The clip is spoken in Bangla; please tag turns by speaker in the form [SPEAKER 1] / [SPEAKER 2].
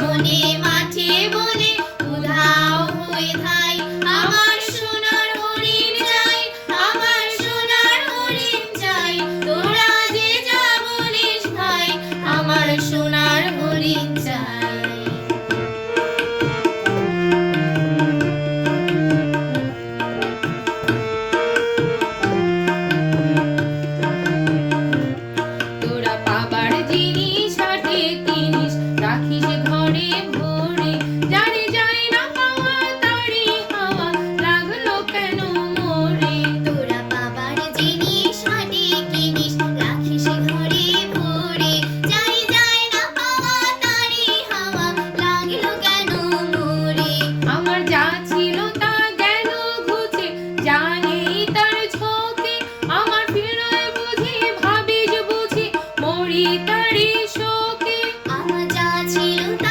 [SPEAKER 1] もに」
[SPEAKER 2] করি তারি শোকে।
[SPEAKER 1] আমার যা ছিল তা